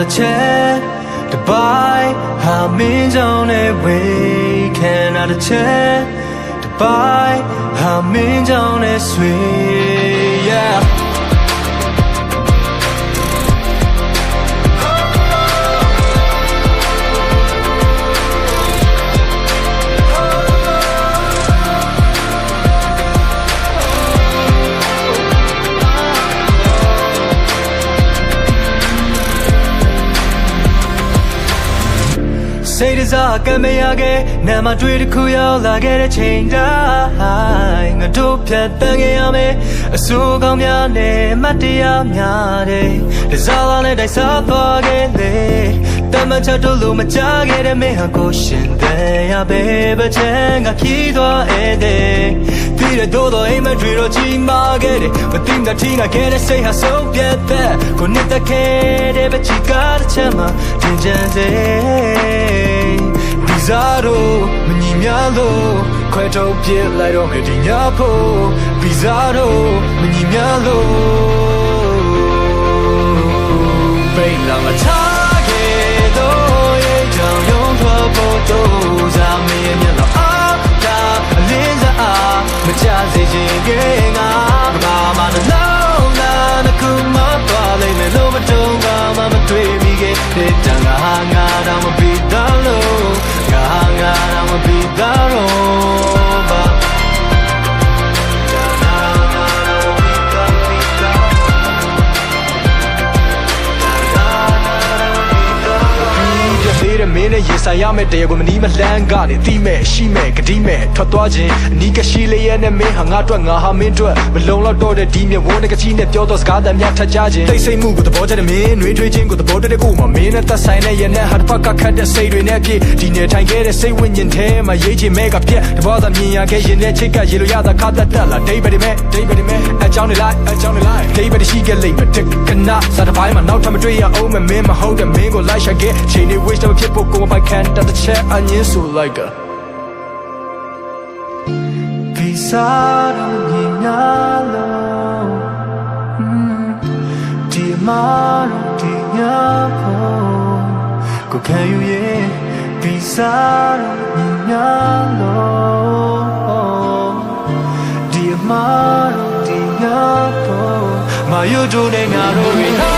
တစ်ချက်တပိုင်းဟာမင်းကြောင့်နဲ့ဝေခံတာတစ်ချက်တပိုင်းဟာမင်းကြောင့်နဲ့ဆွေ yeah စိတ်တစားကံမရခဲ့နာမတွေ့တစ်ခုရောက်လာခဲ့တဲ့ချိန်တိုင်းငါတို့ဖြတ်တန်းခဲ့ရမယ်အဆိုးကောင်းများနဲ့မတ်တရားများတဲ့တစားလာနဲ့တိုက်စားသွားခဲ့လေတမချတ်တို့လိုမကြခဲ့တဲ့မင်းဟာကိုရှင်တဲ့ရပဲပချမ်းကခီးသွားတဲ့ဒီ ရတော့တော့အိမ်မတွေ့တော့ကြီးမာခဲ့တယ်မသိတဲ့ထင်းကခဲ့တဲ့စိတ်ဟာဆုံးပြတ်တဲ့ကိုနှစ်သက်ခဲ့တဲ့ပချီကားတစ်ချက်မှတင်ကြံစေဒီစားတို့မညီများလို့ခွဲထုတ်ပြစ်လိုက်တော့မယ်ဒီညဖို့ဗီဇာတို့မညီများလို့ပိတ်လာမ မိခဲ့ င်းနဲ့ရေဆိုင်ရမယ့်တရားကိုမနီးမလန်းကနေတိမဲ့ရှိမဲ့ဂတိမဲ့ထွက်သွားခြင်းအနီးကရှိလေးရဲ့နဲ့မင်းဟာငါအတွက်ငါဟာမင်းအတွက်မလုံလောက်တော့တဲ့ဒီမြဝန်းတဲ့ကချီနဲ့ပြောတော့စကားတမ်းများထပ်ကြခြင်းတိတ်ဆိတ်မှုကိုသဘောကျတဲ့မင်းနှွေးထွေးခြင်းကိုသဘောတတဲ့ကိုမှမင်းနဲ့သက်ဆိုင်တဲ့ရဲ့နဲ့ဟာတစ်ဖက်ကခတ်တဲ့စိတ်တွေနဲ့ပြည့်ဒီနေထိုင်ခဲ့တဲ့စိတ်ဝိညာဉ်ထဲမှာရေးချင်မဲ့ကပြက်တဘောသာမြင်ရခဲ့ရင်နဲ့ချိတ်ကရေလိုရတာခါတတ်တက်လာဒိဗယ်ဒီမဲ့ဒိဗယ်ဒီမဲ့အကြောင်းနေလိုက်အကြောင်းနေလိုက်ဒိဗယ်ရှိခဲ့လိမ့်မယ်တက်ကနာစားတစ်ပိုင်းမှာနောက်ထပ်မတွေ့ရအောင်မမင်းမဟုတ်တဲ့မင်းကိုလိုက်ရှာခဲ့ချိန်နေ wish တော့ဖြစ်ဖို့ကိုယ်ပိုင်ခံတတ်တဲ့ချက်အငင်းဆိုလိုက်တာဒီစားတော့ညီများလို့ဒီမာတော့ဒီညာဖို့ကိုခံယူရဲ့ဒီစားတော့ညီများလို့ဒီမာတော့ဒီညာဖို့မာယူတို့နဲ့ငါတို့တွေ